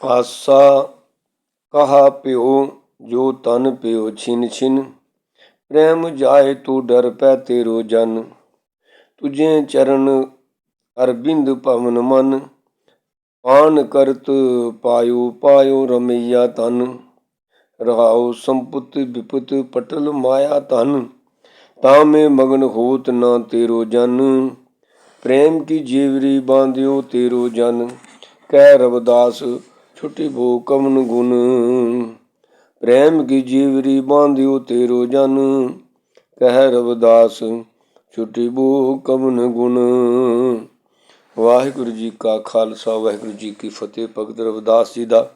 ਆਸਾ ਕਹਾ ਪਿਓ ਜੋ ਤਨ ਪਿਓ ਛਿਨ ਛਿਨ। ਪ੍ਰੇਮ ਜਾਏ ਤੂੰ ਡਰ ਪੈ ਤੇਰੋ ਜਨ। ਤੁਝੇ ਚਰਨ ਅਰਬਿੰਦ ਭਵਨ ਮਨ। ਪਾਨ ਕਰਤ ਪਾਇਓ ਪਾਇਓ ਰਮਈਆ ਤਨ। ਰਹਾਉ ਸੰਪਤ ਵਿਪਤ ਪਟਲ ਮਾਇਆ ਤਨ ਤਾਂ ਮੈਂ ਮਗਨ ਹੋਤ ਨਾ ਤੇਰੋ ਜਨ। ਪ੍ਰੇਮ ਕੀ ਜੀਵਰੀ ਬਾਂਧਿਓ ਤੇਰੋ ਜਨ। ਕਹਿ ਰਵਦਾਸ ਛੁਟੀ ਭੋ ਕਮਨ ਗੁਣ। ਪ੍ਰੇਮ ਕੀ ਜੀਵਰੀ ਬਾਂਧਿਓ ਤੇਰੋ ਜਨ। ਕਹਿ ਰਵਦਾਸ, ਛੁਟੀ ਭੋ ਕਮਨ ਗੁਣ। ਵਾਹਿਗੁਰੂ ਜੀ ਕਾ ਖਾਲਸਾ, ਵਾਹਿਗੁਰੂ ਜੀ ਕੀ ਫਤਿਹ। ਭਗਤ ਰਵਦਾਸ ਜੀ ਦਾ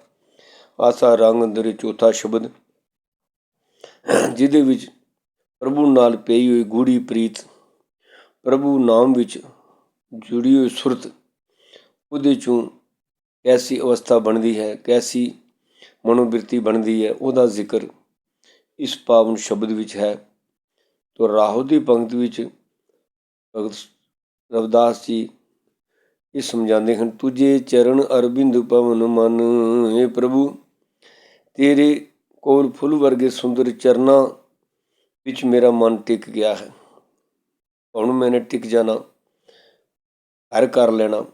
ਆਸਾ ਰੰਗ ਅੰਦਰ ਚੌਥਾ ਸ਼ਬਦ। ਜਿਹਦੇ ਵਿੱਚ ਪ੍ਰਭੂ ਨਾਲ ਪਈ ਹੋਈ ਗੂੜੀ ਪ੍ਰੀਤ, ਪ੍ਰਭੂ ਨਾਮ ਵਿੱਚ ਜੁੜੀ ਹੋਈ ਸੁਰਤ, ਉਹਦੇ ਚੋਂ ਕੈਸੀ ਅਵਸਥਾ ਬਣਦੀ ਹੈ, ਕੈਸੀ ਮਨੋਬਿਰਤੀ ਬਣਦੀ ਹੈ, ਉਹਦਾ ਜ਼ਿਕਰ ਇਸ ਪਾਵਨ ਸ਼ਬਦ ਵਿੱਚ ਹੈ। ਤੋ ਰਾਹੋ ਦੀ ਪੰਕਤ ਵਿੱਚ ਭਗਤ ਰਵਿਦਾਸ ਜੀ ਇਹ ਸਮਝਾਉਂਦੇ ਹਨ, ਤੁਝੇ ਚਰਨ ਅਰਬਿੰਦ ਪਵਨ ਮਨ ਹੈ ਪ੍ਰਭੂ, ਤੇਰੇ ਕੋਲ ਫੁੱਲ ਵਰਗੇ ਸੁੰਦਰ ਚਰਨਾਂ ਵਿੱਚ ਮੇਰਾ ਮਨ ਟਿਕ ਗਿਆ ਹੈ। ਹੁਣ ਮੈਨੇ ਟਿਕ ਜਾਣਾ, ਹਰ ਕਰ ਲੈਣਾ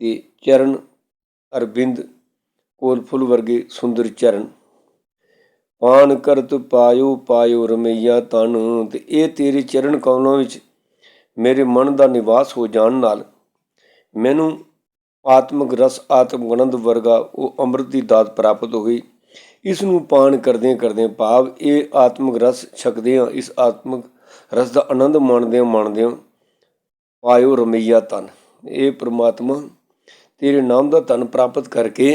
ਤੇ ਚਰਨ ਅਰਬਿੰਦ ਕੋਲ ਫੁੱਲ ਵਰਗੇ ਸੁੰਦਰ ਚਰਨ। ਪਾਨ ਕਰਤ ਪਾਇਓ ਪਾਇਓ ਰਮਈਆ ਤਨ, ਤੇ ਇਹ ਤੇਰੇ ਚਰਨ ਕਮਲਾਂ ਵਿੱਚ ਮੇਰੇ ਮਨ ਦਾ ਨਿਵਾਸ ਹੋ ਜਾਣ ਨਾਲ ਮੈਨੂੰ ਆਤਮਿਕ ਰਸ ਆਤਮ ਆਨੰਦ ਵਰਗਾ ਉਹ ਅੰਮ੍ਰਿਤ ਦੀ ਦਾਤ ਪ੍ਰਾਪਤ ਹੋਈ। ਇਸ ਨੂੰ ਪਾਣ ਕਰਦੇ ਕਰਦੇ ਭਾਵ ਇਹ ਆਤਮਿਕ ਰਸ ਛਕਦੇ ਆ ਇਸ ਆਤਮਿਕ ਰਸ ਦਾ ਆਨੰਦ ਮਾਣਦੇ ਆ ਮਾਣਦੇ ਆ ਪਾਇਓ ਰਮਈਆ ਤਨ। ਇਹ ਪ੍ਰਮਾਤਮਾ ਤੇਰੇ ਨਾਮ ਦਾ ਧਨ ਪ੍ਰਾਪਤ ਕਰਕੇ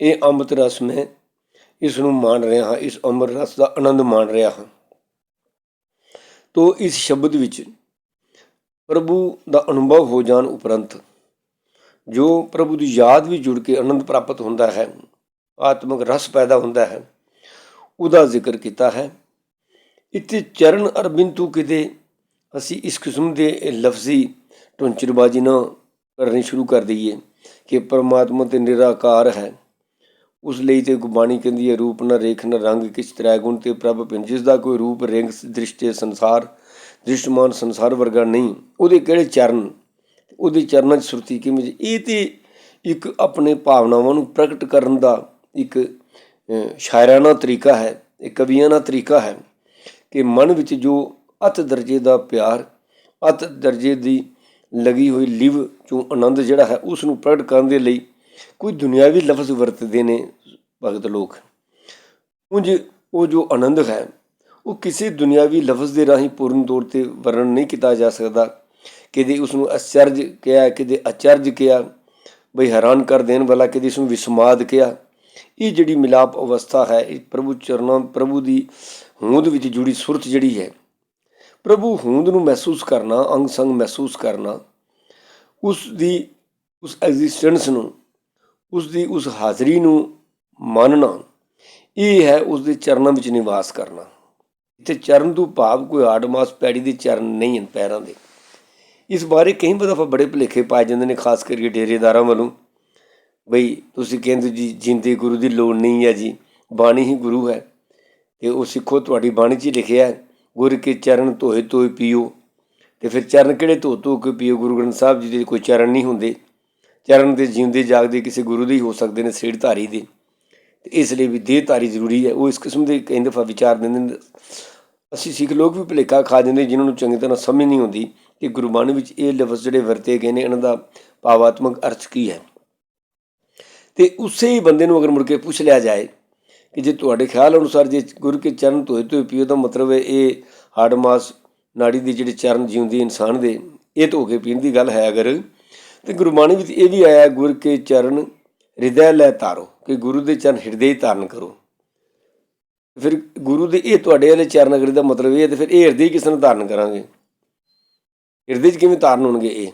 ਇਹ ਅੰਮ੍ਰਿਤ ਰਸ ਮੈਂ ਇਸ ਨੂੰ ਮਾਣ ਰਿਹਾ ਹਾਂ, ਇਸ ਅੰਮ੍ਰਿਤ ਰਸ ਦਾ ਆਨੰਦ ਮਾਣ ਰਿਹਾ ਹਾਂ। ਤੋ ਇਸ ਸ਼ਬਦ ਵਿੱਚ ਪ੍ਰਭੂ ਦਾ ਅਨੁਭਵ ਹੋ ਜਾਣ ਉਪਰੰਤ ਜੋ ਪ੍ਰਭੂ ਦੀ ਯਾਦ ਵੀ ਜੁੜ ਕੇ ਆਨੰਦ ਪ੍ਰਾਪਤ ਹੁੰਦਾ ਹੈ, ਆਤਮਿਕ ਰਸ ਪੈਦਾ ਹੁੰਦਾ ਹੈ, ਉਹਦਾ ਜ਼ਿਕਰ ਕੀਤਾ ਹੈ। ਇੱਥੇ ਚਰਨ ਅਰਬਿੰਦ ਕਿਤੇ ਅਸੀਂ ਇਸ ਕਿਸਮ ਦੇ ਲਫ਼ਜ਼ੀ ਟੁੰਚਰਬਾਜੀ ਨਾ ਕਰਨੀ ਸ਼ੁਰੂ ਕਰ ਦਈਏ। ਕਿ ਪਰਮਾਤਮਾ ਤੇ ਨਿਰਾਕਾਰ ਹੈ। ਉਸ ਲਈ ਤੇ ਗੁਬਾਣੀ ਕਹਿੰਦੀ ਹੈ, ਰੂਪ ਨਾ ਰੇਖ ਨਾ ਰੰਗ ਕਿਛ ਤ੍ਰੈ ਗੁਣ ਤੇ ਪ੍ਰਭ ਪਿੰ ਜਿਸ ਦਾ ਕੋਈ ਰੂਪ, ਰਿੰਗ, ਦ੍ਰਿਸ਼ਟੇ ਸੰਸਾਰ, ਦ੍ਰਿਸ਼ਟਮਾਨ ਸੰਸਾਰ ਵਰਗਾ ਨਹੀਂ। ਉਹਦੇ ਕਿਹੜੇ ਚਰਨ? ਉਹਦੇ ਚਰਨਾਂ 'ਚ ਸੁਰਤੀ ਕਿਵੇਂ ਇਹ ਤੇ ਇੱਕ ਆਪਣੇ ਭਾਵਨਾਵਾਂ ਨੂੰ ਪ੍ਰਗਟ ਕਰਨ ਦਾ ਇੱਕ ਸ਼ਾਇਰਾਨਾ ਤਰੀਕਾ ਹੈ, ਇਹ ਕਵੀਆਂ ਕਵੀਆਨਾ ਤਰੀਕਾ ਹੈ ਕਿ ਮਨ ਵਿੱਚ ਜੋ ਅਤ ਦਰਜੇ ਦਾ ਪਿਆਰ, ਅਤ ਦਰਜੇ ਦੀ ਲਗੀ ਹੋਈ ਲਿਵ ਚੋਂ ਆਨੰਦ ਜਿਹੜਾ ਹੈ ਉਸ ਨੂੰ ਪ੍ਰਗਟ ਕਰਨ ਦੇ ਲਈ ਕੋਈ ਦੁਨਿਆਵੀ ਲਫ਼ਜ਼ ਵਰਤਦੇ ਨੇ ਭਗਤ ਲੋਕ। ਉਂਝ ਉਹ ਜੋ ਆਨੰਦ ਹੈ, ਉਹ ਕਿਸੇ ਦੁਨਿਆਵੀ ਲਫ਼ਜ਼ ਦੇ ਰਾਹੀਂ ਪੂਰਨ ਤੌਰ ਤੇ ਵਰਣਨ ਨਹੀਂ ਕੀਤਾ ਜਾ ਸਕਦਾ। ਕਿਤੇ ਉਸ ਨੂੰ ਅਚਰਜ ਕਿਹਾ, ਕਿਤੇ ਅਚਰਜ ਕਿਹਾ, ਬਈ ਹੈਰਾਨ ਕਰ ਦੇਣ ਵਾਲਾ, ਕਿਤੇ ਇਸ ਨੂੰ ਵਿਸਮਾਦ ਕਿਹਾ, ਇਹ ਜਿਹੜੀ ਮਿਲਾਪ ਅਵਸਥਾ ਹੈ, ਇਹ ਪ੍ਰਭੂ ਚਰਨਾਂ, ਪ੍ਰਭੂ ਦੀ ਹੋਂਦ ਵਿੱਚ ਜੁੜੀ ਸੁਰਤ ਜਿਹੜੀ ਹੈ ਪ੍ਰਭੂ ਹੋਂਦ ਨੂੰ ਮਹਿਸੂਸ ਕਰਨਾ, ਅੰਗ ਸੰਗ ਮਹਿਸੂਸ ਕਰਨਾ, ਉਸ ਦੀ ਉਸ ਐਗਜ਼ਿਸਟੈਂਸ ਨੂੰ, ਉਸ ਦੀ ਉਸ ਹਾਜ਼ਰੀ ਨੂੰ ਮੰਨਣਾ, ਇਹ ਹੈ ਉਸ ਦੇ ਚਰਨਾਂ ਵਿੱਚ ਨਿਵਾਸ ਕਰਨਾ। ਇੱਥੇ ਚਰਨ ਤੋਂ ਭਾਵ ਕੋਈ ਆਡਮਾਸ ਪੈੜੀ ਦੇ ਚਰਨ ਨਹੀਂ ਹਨ ਪੈਰਾਂ ਦੇ। ਇਸ ਬਾਰੇ ਕਈ ਦਫਾ ਬੜੇ ਭਲੇਖੇ ਪਾਏ ਜਾਂਦੇ ਨੇ, ਖਾਸ ਕਰਕੇ ਡੇਰੇਦਾਰਾਂ ਵੱਲੋਂ। ਬਈ, ਤੁਸੀਂ ਕਹਿੰਦੇ ਜੀ, ਜਿੰਦੇ ਗੁਰੂ ਦੀ ਲੋੜ ਨਹੀਂ ਹੈ ਜੀ, ਬਾਣੀ ਹੀ ਗੁਰੂ ਹੈ, ਤੇ ਉਹ ਸਿੱਖੋ, ਤੁਹਾਡੀ ਬਾਣੀ 'ਚ ਹੀ ਲਿਖਿਆ ਹੈ। ਗੁਰ ਕੇ ਚਰਨ ਧੋਏ ਧੋਏ ਪੀਓ। ਤੇ ਫਿਰ ਚਰਨ ਕਿਹੜੇ ਧੋ ਧੋ ਕੇ ਪੀਓ? ਗੁਰੂ ਗ੍ਰੰਥ ਸਾਹਿਬ ਜੀ ਦੇ ਕੋਈ ਚਰਨ ਨਹੀਂ ਹੁੰਦੇ। ਚਰਨ ਦੇ ਜਿਉਂਦੇ ਜਾਗਦੇ ਕਿਸੇ ਗੁਰੂ ਦੇ ਹੀ ਹੋ ਸਕਦੇ ਨੇ ਸੇੜ ਧਾਰੀ ਦੇ। ਤੇ ਇਸ ਲਈ ਵੀ ਦੇਹ ਧਾਰੀ ਜ਼ਰੂਰੀ ਹੈ। ਉਹ ਇਸ ਕਿਸਮ ਦੇ ਕਈ ਦਫਾ ਵਿਚਾਰ ਦਿੰਦੇ ਨੇ। ਅਸੀਂ ਸਿੱਖ ਲੋਕ ਵੀ ਭਲੇਖਾ ਖਾ ਜਾਂਦੇ ਜਿਨ੍ਹਾਂ ਨੂੰ ਚੰਗੀ ਤਰ੍ਹਾਂ ਸਮਝ ਨਹੀਂ ਆਉਂਦੀ ਕਿ ਗੁਰਬਾਣੀ ਵਿੱਚ ਇਹ ਲਫ਼ਜ਼ ਜਿਹੜੇ ਵਰਤੇ ਗਏ ਨੇ, ਇਹਨਾਂ ਦਾ ਭਾਵਾਤਮਕ ਅਰਥ ਕੀ ਹੈ। ਤੇ ਉਸੇ ਹੀ ਬੰਦੇ ਨੂੰ ਅਗਰ ਮੁੜ ਕੇ ਪੁੱਛ ਲਿਆ ਜਾਏ ਕਿ ਜੇ ਤੁਹਾਡੇ ਖਿਆਲ ਅਨੁਸਾਰ ਜੇ ਗੁਰੂ ਕੇ ਚਰਨ ਧੋਏ ਧੋਏ ਪੀਓ ਦਾ ਮਤਲਬ ਹੈ ਇਹ ਹੱਡ ਮਾਸ ਨਾੜੀ ਦੇ ਜਿਹੜੇ ਚਰਨ ਜਿਉਂਦੀ ਇਨਸਾਨ ਦੇ, ਇਹ ਧੋ ਕੇ ਪੀਣ ਦੀ ਗੱਲ ਹੈ ਅਗਰ। ਤੇ ਗੁਰਬਾਣੀ ਵਿੱਚ ਇਹ ਵੀ ਆਇਆ, ਗੁਰ ਕੇ ਚਰਨ ਹਿਰਦੈ ਲੈ ਤਾਰੋ ਕਿ ਗੁਰੂ ਦੇ ਚਰਨ ਹਿਰਦੇ ਹੀ ਤਾਰਨ ਕਰੋ। ਫਿਰ ਗੁਰੂ ਦੇ ਇਹ ਤੁਹਾਡੇ ਵਾਲੇ ਚਰਨ ਅਗਰ ਦਾ ਮਤਲਬ ਇਹ ਹੈ, ਤੇ ਫਿਰ ਇਹ ਹਿਰਦੇ ਕਿਸ ਨੂੰ ਤਾਰਨ ਕਰਾਂਗੇ? ਹਿਰਦੇ 'ਚ ਕਿਵੇਂ ਤਾਰਨ ਹੋਣਗੇ ਇਹ?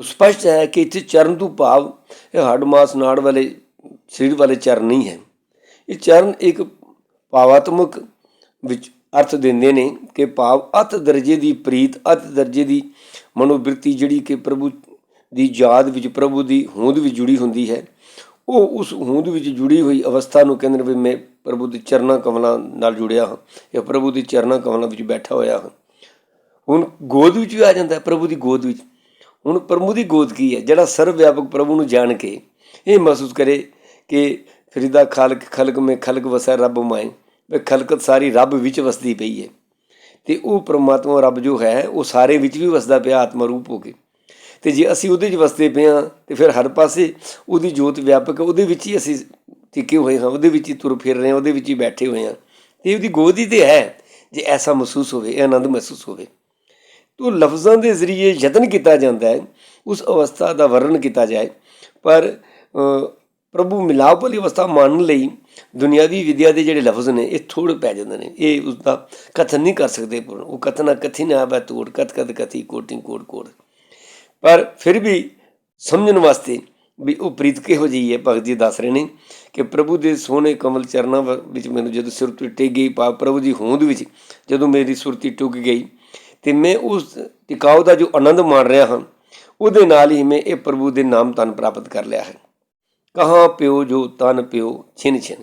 ਸਪਸ਼ਟ ਹੈ ਕਿ ਇੱਥੇ ਚਰਨ ਤੋਂ ਭਾਵ ਇਹ ਹੱਡ ਮਾਸ ਨਾੜ ਵਾਲੇ ਸਰੀਰ ਵਾਲੇ ਚਰਨ ਨਹੀਂ ਹੈ। ਇਹ ਚਰਨ ਇੱਕ ਭਾਵਾਤਮਕ ਵਿੱਚ ਅਰਥ ਦਿੰਦੇ ਨੇ ਕਿ ਭਾਵ ਅਤ ਦਰਜੇ ਦੀ ਪ੍ਰੀਤ, ਅਤ ਦਰਜੇ ਦੀ ਮਨੋਬਿਰਤੀ ਜਿਹੜੀ ਕਿ ਪ੍ਰਭੂ ਦੀ ਯਾਦ ਵਿੱਚ, ਪ੍ਰਭੂ ਦੀ ਹੋਂਦ ਵਿੱਚ ਜੁੜੀ ਹੁੰਦੀ ਹੈ। ਉਹ ਉਸ ਹੋਂਦ ਵਿੱਚ ਜੁੜੀ ਹੋਈ ਅਵਸਥਾ ਨੂੰ ਕਹਿੰਦੇ ਨੇ ਵੀ ਮੈਂ ਪ੍ਰਭੂ ਦੇ ਚਰਨਾਂ ਕਮਲਾਂ ਨਾਲ ਜੁੜਿਆ ਹਾਂ ਜਾਂ ਪ੍ਰਭੂ ਦੀ ਚਰਨਾਂ ਕਮਲਾਂ ਵਿੱਚ ਬੈਠਾ ਹੋਇਆ ਹਾਂ। ਹੁਣ ਗੋਦ ਵਿੱਚ ਵੀ ਆ ਜਾਂਦਾ ਪ੍ਰਭੂ ਦੀ ਗੋਦ ਵਿੱਚ। ਹੁਣ ਪ੍ਰਭੂ ਦੀ ਗੋਦ ਕੀ ਹੈ? ਜਿਹੜਾ ਸਰਵ ਵਿਆਪਕ ਪ੍ਰਭੂ ਨੂੰ ਜਾਣ ਕੇ ਇਹ ਮਹਿਸੂਸ ਕਰੇ ਕਿ ਫਰੀਦਾ ਖਾਲਕ, ਖਲਕ ਮੈਂ ਖਲਕ ਵਸੈ ਰੱਬ ਮਾਏ। ਵੀ ਖਲਕਤ ਸਾਰੀ ਰੱਬ ਵਿੱਚ ਵਸਦੀ ਪਈ ਹੈ ਤੇ ਉਹ ਪ੍ਰਮਾਤਮਾ ਰੱਬ ਜੋ ਹੈ, ਉਹ ਸਾਰੇ ਵਿੱਚ ਵੀ ਵਸਦਾ ਪਿਆ ਆਤਮਾ ਰੂਪ ਹੋ ਕੇ। ਤੇ ਜੇ ਅਸੀਂ ਉਹਦੇ 'ਚ ਵਸਦੇ ਪਏ ਹਾਂ, ਤੇ ਫਿਰ ਹਰ ਪਾਸੇ ਉਹਦੀ ਜੋਤ ਵਿਆਪਕ, ਉਹਦੇ ਵਿੱਚ ਹੀ ਅਸੀਂ ਟਿਕੇ ਹੋਏ ਹਾਂ, ਉਹਦੇ ਵਿੱਚ ਹੀ ਤੁਰ ਫਿਰ ਰਹੇ ਹਾਂ, ਉਹਦੇ ਵਿੱਚ ਹੀ ਬੈਠੇ ਹੋਏ ਹਾਂ। ਤੇ ਉਹਦੀ ਗੋਦ ਹੀ ਤੇ ਹੈ, ਜੇ ਐਸਾ ਮਹਿਸੂਸ ਹੋਵੇ, ਇਹ ਆਨੰਦ ਮਹਿਸੂਸ ਹੋਵੇ। ਤੋ ਲਫ਼ਜ਼ਾਂ ਦੇ ਜ਼ਰੀਏ ਯਤਨ ਕੀਤਾ ਜਾਂਦਾ ਹੈ, ਉਸ ਅਵਸਥਾ ਦਾ ਵਰਣਨ ਕੀਤਾ ਜਾਏ। ਪਰ ਪ੍ਰਭੂ ਮਿਲਾਪ ਵਾਲੀ ਅਵਸਥਾ ਮੰਨਣ ਲਈ ਦੁਨਿਆਵੀ ਵਿਦਿਆ ਦੇ ਜਿਹੜੇ ਲਫ਼ਜ਼ ਨੇ, ਇਹ ਥੋੜੇ ਪੈ ਜਾਂਦੇ ਨੇ। ਇਹ ਉਸ ਦਾ ਕਥਨ ਨਹੀਂ ਕਰ ਸਕਦੇ ਪੂਰਨ ਉਹ ਕਥਨਾ ਕਥੀ ਨਾ ਆਵੇ ਤੋੜ ਕਤ ਕਤ ਕਥੀ ਕੋਟਿੰਗ ਕੋਟ ਕੋੜ ਪਰ ਫਿਰ ਵੀ ਸਮਝਣ ਵਾਸਤੇ ਵੀ ਉਹ ਪ੍ਰੀਤ ਕਿਹੋ ਜਿਹੀ ਹੈ, ਭਗਤ ਜੀ ਦੱਸ ਰਹੇ ਨੇ ਕਿ ਪ੍ਰਭੂ ਦੇ ਸੋਹਣੇ ਕਮਲ ਚਰਨਾਂ ਵ- ਵਿੱਚ ਮੈਨੂੰ ਜਦੋਂ ਸੁਰਤੀ ਟਿਕ ਗਈ ਪਾ ਪ੍ਰਭੂ ਦੀ ਹੋਂਦ ਵਿੱਚ ਜਦੋਂ ਮੇਰੀ ਸੁਰਤੀ ਟੁੱਕ ਗਈ, ਤੇ ਮੈਂ ਉਸ ਟਿਕਾਉ ਦਾ ਜੋ ਆਨੰਦ ਮਾਣ ਰਿਹਾ ਹਾਂ, ਉਹਦੇ ਨਾਲ ਹੀ ਮੈਂ ਇਹ ਪ੍ਰਭੂ ਦੇ ਨਾਮ ਤਨ ਪ੍ਰਾਪਤ ਕਰ ਲਿਆ ਹੈ। ਕਹਾਂ ਪਿਓ ਜੋ ਤਨ ਪਿਓ, ਛਿਨ ਛਿਨ।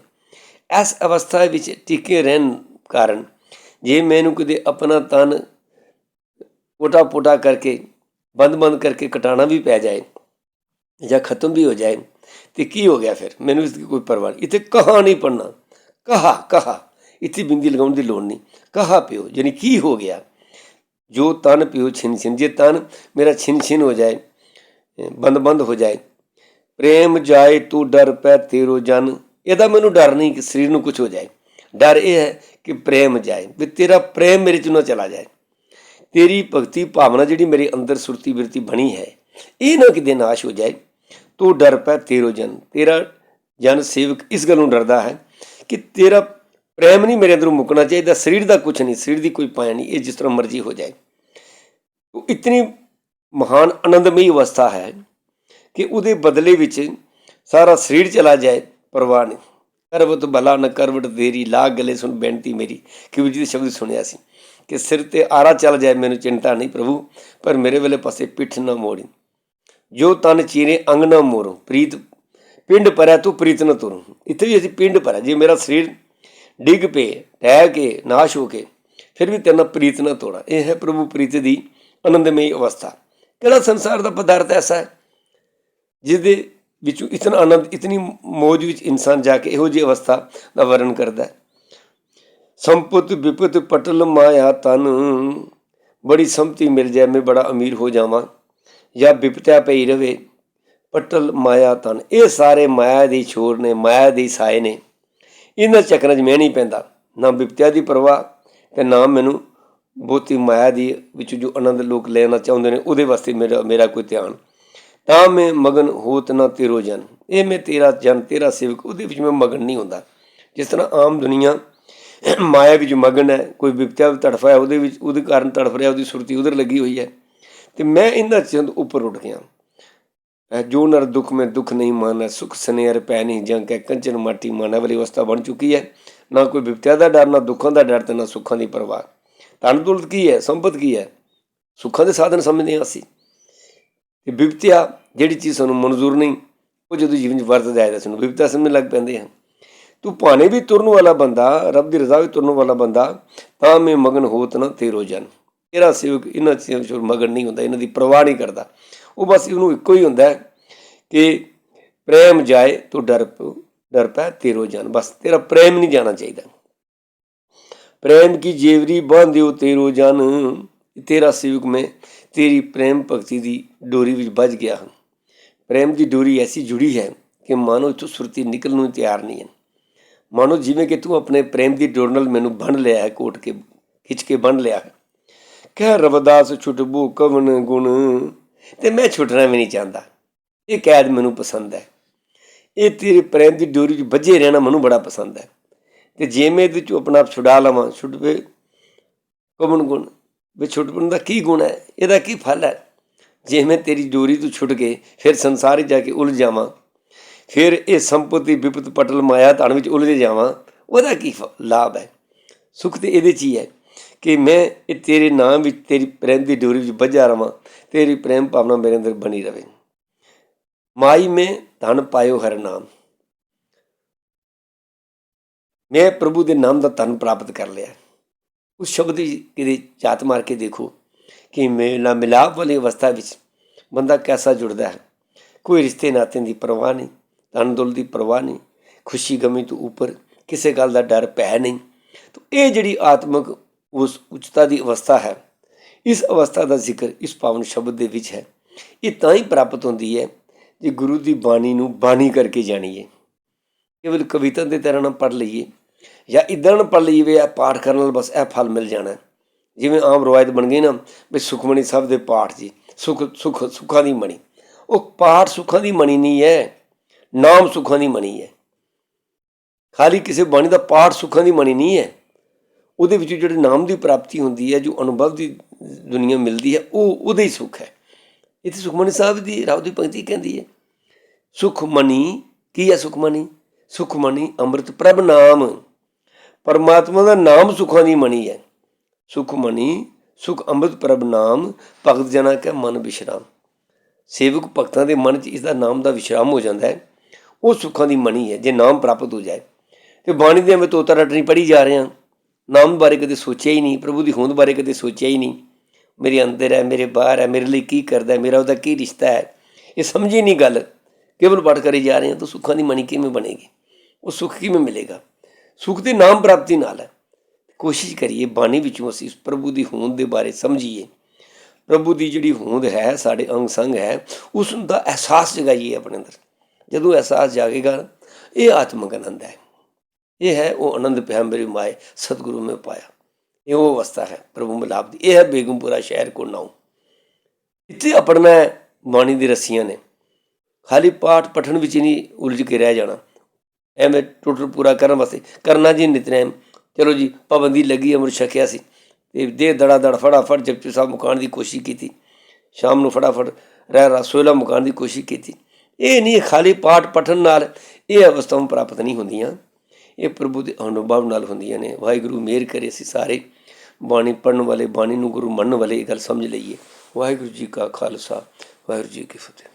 ਇਸ ਅਵਸਥਾ ਵਿੱਚ ਟਿਕੇ ਰਹਿਣ ਕਾਰਨ ਜੇ ਮੈਨੂੰ ਕਿਤੇ ਆਪਣਾ ਤਨ ਪੋਟਾ ਪੋਟਾ ਕਰਕੇ ਬੰਦ ਬੰਦ ਕਰਕੇ ਕਟਾਣਾ ਵੀ ਪੈ ਜਾਏ ਜਾਂ ਖਤਮ ਵੀ ਹੋ ਜਾਏ, ਤੇ ਕੀ ਹੋ ਗਿਆ ਫਿਰ? ਮੈਨੂੰ ਇਸ ਦੀ ਕੋਈ ਪਰਵਾਹ ਨਹੀਂ। ਇੱਥੇ ਕਹਾ ਨਹੀਂ ਪੜਨਾ ਕਹਾ ਕਹਾ। ਇੱਥੇ ਬਿੰਦੀ ਲਗਾਉਣ ਦੀ ਲੋੜ ਨਹੀਂ। ਕਹਾ ਪਿਓ? ਯਾਨੀ ਕੀ ਹੋ ਗਿਆ? ਜੋ ਤਨ ਪਿਓ, ਛਿਨ ਛਿਨ। ਜੇ ਤਨ ਮੇਰਾ ਛਿਨ ਛਿਨ ਹੋ ਜਾਏ ਬੰਦ ਬੰਦ ਹੋ ਜਾਏ ਪ੍ਰੇਮ ਜਾਏ ਤੂੰ ਡਰ ਪੈ ਤੇਰੋ ਜਨ। ਇਹਦਾ ਮੈਨੂੰ ਡਰ ਨਹੀਂ ਕਿ ਸਰੀਰ ਨੂੰ ਕੁਝ ਹੋ ਜਾਏ। ਡਰ ਇਹ ਹੈ ਕਿ ਪ੍ਰੇਮ ਜਾਏ। ਵੀ ਤੇਰਾ ਪ੍ਰੇਮ ਮੇਰੇ ਚ ਨਾ ਚਲਾ ਜਾਏ। ਤੇਰੀ ਭਗਤੀ ਭਾਵਨਾ ਜਿਹੜੀ ਮੇਰੇ ਅੰਦਰ ਸੁਰਤੀ ਬਿਰਤੀ ਬਣੀ ਹੈ, ਇਹ ਨਾ ਕਿਤੇ ਨਾਸ਼ ਹੋ ਜਾਏ। ਤੂੰ ਡਰ ਪੈ ਤੇਰੋ ਜਨ। ਤੇਰਾ ਜਨ ਸੇਵਕ ਇਸ ਗੱਲ ਨੂੰ ਡਰਦਾ ਹੈ ਕਿ ਤੇਰਾ ਪ੍ਰੇਮ ਨਹੀਂ ਮੇਰੇ ਅੰਦਰੋਂ ਮੁੱਕਣਾ ਚਾਹੀਦਾ। ਸਰੀਰ ਦਾ ਕੁਝ ਨਹੀਂ। ਸਰੀਰ ਦੀ ਕੋਈ ਪਾਇਆ ਨਹੀਂ। ਇਹ ਜਿਸ ਤਰ੍ਹਾਂ ਮਰਜ਼ੀ ਹੋ ਜਾਏ। ਉਹ ਇਤਨੀ ਮਹਾਨ ਆਨੰਦਮਈ ਅਵਸਥਾ ਹੈ। ਕਿ ਉਹਦੇ ਬਦਲੇ ਵਿੱਚ ਸਾਰਾ ਸਰੀਰ ਚਲਾ ਜਾਏ, ਪਰਵਾਹ ਨਹੀਂ। ਕਰਵਤ ਭਲਾ ਨ ਕਰਵਟ ਦੇਰੀ ਲਾ ਗਲੇ ਸੁਣ ਬੇਨਤੀ ਮੇਰੀ। ਕਿ ਜੀ ਦੇ ਸ਼ਬਦ ਸੁਣਿਆ ਸੀ ਕਿ ਸਿਰ ਤੇ ਆਰਾ ਚੱਲ ਜਾਏ, ਮੈਨੂੰ ਚਿੰਤਾ ਨਹੀਂ ਪ੍ਰਭੂ, ਪਰ ਮੇਰੇ ਵੇਲੇ ਪਾਸੇ ਪਿੱਠ ਨਾ ਮੋੜੀ। ਜੋ ਤਨ ਚੀਰੇ ਅੰਗ ਨਾ ਮੋਰੋ, ਪ੍ਰੀਤ, ਪਿੰਡ ਪਰੈ ਤੂੰ ਪ੍ਰੀਤ ਨਾ ਤੁਰੂ। ਇੱਥੇ ਵੀ ਅਸੀਂ ਪਿੰਡ ਪਰੈ ਜੇ ਮੇਰਾ ਸਰੀਰ ਡਿੱਗ ਪਏ, ਟਹਿ ਕੇ, ਨਾਸ਼ ਹੋ ਕੇ, ਫਿਰ ਵੀ ਤੇਨਾਂ ਪ੍ਰੀਤ ਨਾ ਤੋੜਾ। ਇਹ ਹੈ ਪ੍ਰਭੂ ਪ੍ਰੀਤ ਦੀ ਆਨੰਦਮਈ ਅਵਸਥਾ। ਕਿਹੜਾ ਸੰਸਾਰ ਦਾ ਪਦਾਰਥ ਐਸਾ ਹੈ? ਜਿਹਦੇ ਵਿੱਚੋਂ ਇਤਨਾ ਆਨੰਦ, ਇਤਨੀ ਮੌਜ ਵਿੱਚ ਇਨਸਾਨ ਜਾ ਕੇ ਇਹੋ ਜਿਹੀ ਅਵਸਥਾ ਦਾ ਵਰਣਨ ਕਰਦਾ ਹੈ। ਸੰਪਤ ਵਿਪਤ ਪਟਲ ਮਾਇਆ ਤਨ, ਬੜੀ ਸੰਪਤੀ ਮਿਲ ਜਾਏ, ਮੈਂ ਬੜਾ ਅਮੀਰ ਹੋ ਜਾਵਾਂ, ਜਾਂ ਵਿਪਤਿਆ ਪਈ ਰਵੇ, ਪਟਲ ਮਾਇਆ ਤਨ। ਇਹ ਸਾਰੇ ਮਾਇਆ ਦੇ ਛੋਰ ਨੇ, ਮਾਇਆ ਦੇ ਸਾਏ ਨੇ। ਇਹਨਾਂ ਚੱਕਰਾਂ 'ਚ ਮੈਂ ਨਹੀਂ ਪੈਂਦਾ। ਨਾ ਵਿਪਤਿਆ ਦੀ ਪਰਵਾਹ ਤੇ ਨਾ ਮੈਨੂੰ ਬਹੁਤੀ ਮਾਇਆ ਦੀ ਵਿੱਚ ਜੋ ਆਨੰਦ ਲੋਕ ਲੈਣਾ ਚਾਹੁੰਦੇ ਨੇ, ਉਹਦੇ ਵਾਸਤੇ ਮੇਰਾ ਮੇਰਾ ਕੋਈ ਧਿਆਨ ਤਾਂ ਮੈਂ ਮਗਨ ਹੋਤ ਨਾ ਤੇਰੋ ਜਨ। ਇਹ ਮੈਂ ਤੇਰਾ ਜਨ, ਤੇਰਾ ਸੇਵਕ, ਉਹਦੇ ਵਿੱਚ ਮੈਂ ਮਗਨ ਨਹੀਂ ਹੁੰਦਾ। ਜਿਸ ਤਰ੍ਹਾਂ ਆਮ ਦੁਨੀਆ ਮਾਇਆ ਵਿੱਚ ਮਗਨ ਹੈ, ਕੋਈ ਵਿਪਤਿਆ ਵਿੱਚ ਤੜਫਾ ਹੈ, ਉਹਦੇ ਵਿੱਚ, ਉਹਦੇ ਕਾਰਨ ਤੜਫ ਰਿਹਾ, ਉਹਦੀ ਸੁਰਤੀ ਉਧਰ ਲੱਗੀ ਹੋਈ ਹੈ। ਤੇ ਮੈਂ ਇਹਨਾਂ ਚੰਦ ਉੱਪਰ ਉੱਠ ਗਿਆ। ਜੋ ਨਰ ਦੁੱਖ ਮੈਂ ਦੁੱਖ ਨਹੀਂ ਮਾਨਾ ਸੁਖ ਸਨੇਰ ਪੈ ਨਹੀਂ ਜੰਗ ਕੇ ਕੰਚਨ ਮਾਟੀ ਮਾਨਾ ਵਾਲੀ ਅਵਸਥਾ ਬਣ ਚੁੱਕੀ ਹੈ। ਨਾ ਕੋਈ ਵਿਪਤਿਆ ਦਾ ਡਰ, ਨਾ ਦੁੱਖਾਂ ਦਾ ਡਰ ਤੇ ਨਾ ਸੁੱਖਾਂ ਦੀ ਪਰਵਾਹ। ਧਨ ਦੌਲਤ ਕੀ ਹੈ? ਸੰਪਤ ਕੀ ਹੈ? ਸੁੱਖਾਂ ਦੇ ਸਾਧਨ ਸਮਝਦੇ ਹਾਂ ਅਸੀਂ। ਤੇ ਵਿਪਤਿਆ ਜਿਹੜੀ ਚੀਜ਼ ਸਾਨੂੰ ਮਨਜ਼ੂਰ ਨਹੀਂ, ਉਹ ਜਦੋਂ ਜੀਵਨ 'ਚ ਵਰਤਦਾ ਹੈ ਤਾਂ ਸਾਨੂੰ ਵਿਪਤਾ ਸਮਝਣ ਲੱਗ ਪੈਂਦੇ ਹਨ। ਤੂੰ ਭਾਣੇ ਵੀ ਤੁਰਨ ਵਾਲਾ ਬੰਦਾ, ਰੱਬ ਦੀ ਰਜ਼ਾ ਵੀ ਤੁਰਨ ਵਾਲਾ ਬੰਦਾ, ਤਾਂ ਮੈਂ ਮਗਨ ਹੋਤ ਨਾ ਤੇਰੋ ਜਨ। ਤੇਰਾ ਸੇਵਕ ਇਹਨਾਂ ਚੀਜ਼ਾਂ 'ਚ ਮਗਨ ਨਹੀਂ ਹੁੰਦਾ, ਇਹਨਾਂ ਦੀ ਪਰਵਾਹ ਨਹੀਂ ਕਰਦਾ। ਉਹ ਬਸ ਉਹਨੂੰ ਇੱਕੋ ਹੀ ਹੁੰਦਾ ਕਿ ਪ੍ਰੇਮ ਜਾਏ ਤੂੰ ਡਰ ਪ- ਡਰ ਪੈ ਤੇਰੋ ਜਨ। ਬਸ ਤੇਰਾ ਪ੍ਰੇਮ ਨਹੀਂ ਜਾਣਾ ਚਾਹੀਦਾ। ਪ੍ਰੇਮ ਕੀ ਜੇਵਰੀ ਬਾਂਧਿਓ ਤੇਰੋ ਜਨ, ਤੇਰਾ ਸੇਵਕ ਮੈਂ ਤੇਰੀ ਪ੍ਰੇਮ ਭਗਤੀ ਦੀ ਡੋਰੀ ਵਿੱਚ ਵੱਜ ਗਿਆ ਹਾਂ। ਪ੍ਰੇਮ ਦੀ ਡੋਰੀ ਐਸੀ ਜੁੜੀ ਹੈ ਕਿ ਮਾਨੋ ਇਥੋਂ ਸੁਰਤੀ ਨਿਕਲਣ ਨੂੰ ਤਿਆਰ ਨਹੀਂ ਹੈ। ਮਾਨੋ ਜਿਵੇਂ ਕਿ ਤੂੰ ਆਪਣੇ ਪ੍ਰੇਮ ਦੀ ਡੋਰ ਨਾਲ ਮੈਨੂੰ ਬੰਨ ਲਿਆ ਹੈ, ਕੋਟ ਕੇ, ਖਿੱਚ ਕੇ ਬੰਨ ਲਿਆ ਹੈ। ਕਹਿ ਰਵਦਾਸ ਛੁਟਬੂ ਕਵਨ ਗੁਣ, ਤੇ ਮੈਂ ਛੁੱਟਣਾ ਵੀ ਨਹੀਂ ਚਾਹੁੰਦਾ। ਇਹ ਕੈਦ ਮੈਨੂੰ ਪਸੰਦ ਹੈ। ਇਹ ਤੇਰੇ ਪ੍ਰੇਮ ਦੀ ਡੋਰੀ 'ਚ ਵੱਜੇ ਰਹਿਣਾ ਮੈਨੂੰ ਬੜਾ ਪਸੰਦ ਹੈ। ਤੇ ਜੇ ਮੈਂ ਇਹਦੇ 'ਚੋਂ ਆਪਣਾ ਆਪ ਛੁਡਾ ਲਵਾਂ ਛੁੱਟਵੇ ਕਵਨ ਗੁਣ ਵੀ ਛੁੱਟਣ ਦਾ ਕੀ ਗੁਣ ਹੈ? ਇਹਦਾ ਕੀ ਫਲ ਹੈ? ਜੇ ਮੈਂ ਤੇਰੀ ਡੋਰੀ ਤੋਂ ਛੁੱਟ ਕੇ ਫਿਰ ਸੰਸਾਰ ਜਾ ਕੇ ਉਲਝ ਜਾਵਾਂ, ਫਿਰ ਇਹ ਸੰਪਤੀ ਵਿਪਤ ਪਟਲ ਮਾਇਆ ਧਨ ਵਿੱਚ ਉਲਝ ਜਾਵਾਂ, ਉਹਦਾ ਕੀ ਫ- ਲਾਭ ਹੈ? ਸੁਖ ਤੇ ਇਹਦੇ 'ਚ ਹੀ ਹੈ ਕਿ ਮੈਂ ਇਹ ਤੇਰੇ ਨਾਮ ਵਿੱਚ ਤੇਰੀ ਪ੍ਰੇਮ ਦੀ ਡੋਰੀ ਵਿੱਚ ਬੱਝਾ ਰਵਾਂ, ਤੇਰੀ ਪ੍ਰੇਮ ਭਾਵਨਾ ਮੇਰੇ ਅੰਦਰ ਬਣੀ ਰਵੇ। ਮਾਈ ਮੈਂ ਧਨ ਪਾਇਓ ਹਰ ਨਾਮ। ਮੈਂ ਪ੍ਰਭੂ ਦੇ ਨਾਮ ਦਾ ਧਨ ਪ੍ਰਾਪਤ ਕਰ ਲਿਆ। ਉਸ ਸ਼ਬਦ ਦੀ ਕਿਤੇ ਝਾਤ ਮਾਰ ਕੇ ਦੇਖੋ ਕਿ ਮੇਲਾ ਮਿਲਾਪ ਵਾਲੀ ਅਵਸਥਾ ਵਿੱਚ ਬੰਦਾ ਕੈਸਾ ਜੁੜਦਾ ਹੈ? ਕੋਈ ਰਿਸ਼ਤੇ ਨਾਤੇ ਦੀ ਪਰਵਾਹ ਨਹੀਂ ਤਨਦੁਲ ਦੀ ਪਰਵਾਹ ਨਹੀਂ, ਖੁਸ਼ੀ ਗਮੀ ਤੋਂ ਉੱਪਰ ਕਿਸੇ ਗੱਲ ਦਾ ਡਰ ਪੈ ਨਹੀਂ। ਤਾਂ ਇਹ ਜਿਹੜੀ ਆਤਮਿਕ ਉਸ ਉੱਚਤਾ ਦੀ ਅਵਸਥਾ ਹੈ, ਇਸ ਅਵਸਥਾ ਦਾ ਜ਼ਿਕਰ ਇਸ ਪਾਵਨ ਸ਼ਬਦ ਦੇ ਵਿੱਚ ਹੈ। ਇਹ ਤਾਂ ਹੀ ਪ੍ਰਾਪਤ ਹੁੰਦੀ ਹੈ ਜੇ ਗੁਰੂ ਦੀ ਬਾਣੀ ਨੂੰ ਬਾਣੀ ਕਰਕੇ ਜਾਣੀਏ। ਕੇਵਲ ਕਵਿਤਾ ਦੇ ਤਰ੍ਹਾਂ ਨਾ ਪੜ੍ਹ ਲਈਏ ਜਾਂ ਇਦਾਂ ਨਾ ਪੜ੍ਹ ਲਈਏ ਵੀ ਪਾਠ ਕਰਨ ਨਾਲ ਬਸ ਇਹ ਫਲ ਮਿਲ ਜਾਣਾ। ਜਿਵੇਂ ਆਮ ਰਵਾਇਤ ਬਣ ਗਈ ਨਾ ਵੀ ਸੁਖਮਣੀ ਸਾਹਿਬ ਦੇ ਪਾਠ ਜੀ, ਸੁਖ ਸੁਖ, ਸੁੱਖਾਂ ਦੀ ਮਣੀ। ਉਹ ਪਾਠ ਸੁੱਖਾਂ ਦੀ ਮਣੀ ਨਹੀਂ ਹੈ, ਨਾਮ ਸੁੱਖਾਂ ਦੀ ਮਣੀ ਹੈ। ਖਾਲੀ ਕਿਸੇ ਬਾਣੀ ਦਾ ਪਾਠ ਸੁੱਖਾਂ ਦੀ ਮਣੀ ਨਹੀਂ ਹੈ। ਉਹਦੇ ਵਿੱਚ ਜਿਹੜੇ ਨਾਮ ਦੀ ਪ੍ਰਾਪਤੀ ਹੁੰਦੀ ਹੈ, ਜੋ ਅਨੁਭਵ ਦੀ ਦੁਨੀਆ ਮਿਲਦੀ ਹੈ, ਉਹ ਉਹਦੇ ਹੀ ਸੁੱਖ ਹੈ। ਇੱਥੇ ਸੁਖਮਨੀ ਸਾਹਿਬ ਦੀ ਰਾਉ ਦੀ ਪੰਕਤੀ ਕਹਿੰਦੀ ਹੈ, ਸੁਖਮਨੀ ਕੀ ਹੈ ਸੁਖਮਨੀ? ਸੁਖਮਨੀ ਅੰਮ੍ਰਿਤ ਪ੍ਰਭ ਨਾਮ। ਪਰਮਾਤਮਾ ਦਾ ਨਾਮ ਸੁਖਾਂ ਦੀ ਮਣੀ ਹੈ। ਸੁਖਮਨੀ ਸੁਖ ਅੰਮ੍ਰਿਤ ਪ੍ਰਭ ਨਾਮ, ਭਗਤ ਜਨਾ ਕੈ ਮਨ ਵਿਸ਼ਰਾਮ। ਸੇਵਕ ਭਗਤਾਂ ਦੇ ਮਨ 'ਚ ਇਸ ਦਾ ਨਾਮ ਦਾ ਵਿਸ਼ਰਾਮ ਹੋ ਜਾਂਦਾ ਹੈ। ਉਹ ਸੁੱਖਾਂ ਦੀ ਮਣੀ ਹੈ, ਜੇ ਨਾਮ ਪ੍ਰਾਪਤ ਹੋ ਜਾਏ। ਤੇ ਬਾਣੀ ਦੇ ਮੈਂ ਤੋਤਾ ਰਟਣੀ ਪੜ੍ਹੀ ਜਾ ਰਹੇ। ਹਾਂ ਨਾਮ ਬਾਰੇ ਕਦੇ ਸੋਚਿਆ ਹੀ ਨਹੀਂ, ਪ੍ਰਭੂ ਦੀ ਹੋਂਦ ਬਾਰੇ ਕਦੇ ਸੋਚਿਆ ਹੀ ਨਹੀਂ। ਮੇਰੇ ਅੰਦਰ ਹੈ, ਮੇਰੇ ਬਾਹਰ ਹੈ, ਮੇਰੇ ਲਈ ਕੀ ਕਰਦਾ ਹੈ, ਮੇਰਾ ਉਹਦਾ ਕੀ ਰਿਸ਼ਤਾ ਹੈ? ਇਹ ਸਮਝੀ ਨਹੀਂ ਗੱਲ। ਕੇਵਲ ਪਾਠ ਕਰੀ ਜਾ ਰਹੇ ਹਾਂ ਤਾਂ ਸੁੱਖਾਂ ਦੀ ਮਣੀ ਕਿਵੇਂ ਬਣੇਗੀ? ਉਹ ਸੁੱਖ ਕਿਵੇਂ ਮਿਲੇਗਾ? ਸੁੱਖ ਦੀ ਨਾਮ ਪ੍ਰਾਪਤੀ ਨਾਲ ਹੈ। ਕੋਸ਼ਿਸ਼ ਕਰੀਏ ਬਾਣੀ ਵਿੱਚੋਂ ਅਸੀਂ ਉਸ ਪ੍ਰਭੂ ਦੀ ਹੋਂਦ ਦੇ ਬਾਰੇ ਸਮਝੀਏ। ਪ੍ਰਭੂ ਦੀ ਜਿਹੜੀ ਹੋਂਦ ਹੈ, ਸਾਡੇ ਅੰਗ ਸੰਗ ਹੈ ਉਸ ਦਾ ਅਹਿਸਾਸ ਜਗਾਈਏ ਆਪਣੇ ਅੰਦਰ। ਜਦੋਂ ਅਹਿਸਾਸ ਜਾਗੇਗਾ, ਇਹ ਆਤਮਿਕ ਆਨੰਦ ਹੈ। ਇਹ ਹੈ ਉਹ ਆਨੰਦ ਪਿਆ ਮੇਰੀ ਮਾਏ ਸਤਿਗੁਰੂ ਮੈਂ ਪਾਇਆ। ਇਹ ਉਹ ਅਵਸਥਾ ਹੈ ਪ੍ਰਭੂ ਮਿਲਾਪ ਦੀ। ਇਹ ਹੈ ਬੇਗਮਪੁਰਾ ਸ਼ਹਿਰ ਕੋ ਨਾਉ ਇੱਥੇ ਆਪਣਾ ਬਾਣੀ ਦੀ ਰਸੀਆਂ ਨੇ। ਖਾਲੀ ਪਾਠ ਪਠਣ ਵਿੱਚ ਹੀ ਨਹੀਂ ਉਲਝ ਕੇ ਰਹਿ ਜਾਣਾ। ਐਵੇਂ ਟੋਟਲ ਪੂਰਾ ਕਰਨ ਵਾਸਤੇ। ਕਰਨਾ ਜੀ ਨਿਤਨੇਮ। ਚਲੋ ਜੀ, ਪਾਬੰਦੀ ਲੱਗੀ ਅਮਰ ਛਕਿਆ ਸੀ। ਤੇ ਦੇ ਦੜਾ ਦੜ ਫਟਾਫਟ ਜਪਜੀ ਸਾਹਿਬ ਮੁਕਾਉਣ ਦੀ ਕੋਸ਼ਿਸ਼ ਕੀਤੀ। ਸ਼ਾਮ ਨੂੰ ਫਟਾਫਟ ਰਹਿ ਰਸੋਲਾ ਮੁਕਾਉਣ ਦੀ ਕੋਸ਼ਿਸ਼ ਕੀਤੀ। ਇਹ ਨਹੀਂ ਖਾਲੀ ਪਾਠ ਪਠਨ ਨਾਲ ਇਹ ਅਵਸਥਾਵਾਂ ਪ੍ਰਾਪਤ ਨਹੀਂ ਹੁੰਦੀਆਂ। ਇਹ ਪ੍ਰਭੂ ਦੇ ਅਨੁਭਵ ਨਾਲ ਹੁੰਦੀਆਂ ਨੇ। ਵਾਹਿਗੁਰੂ ਮਿਹਰ ਕਰੇ ਅਸੀਂ ਸਾਰੇ। ਬਾਣੀ ਪੜਨ ਵਾਲੇ, ਬਾਣੀ ਨੂੰ ਗੁਰੂ ਮੰਨਣ ਵਾਲੇ ਇਹ ਗੱਲ ਸਮਝ ਲਈਏ। ਵਾਹਿਗੁਰੂ ਜੀ ਕਾ ਖਾਲਸਾ, ਵਾਹਿਗੁਰੂ ਜੀ ਕੀ ਫਤਿਹ।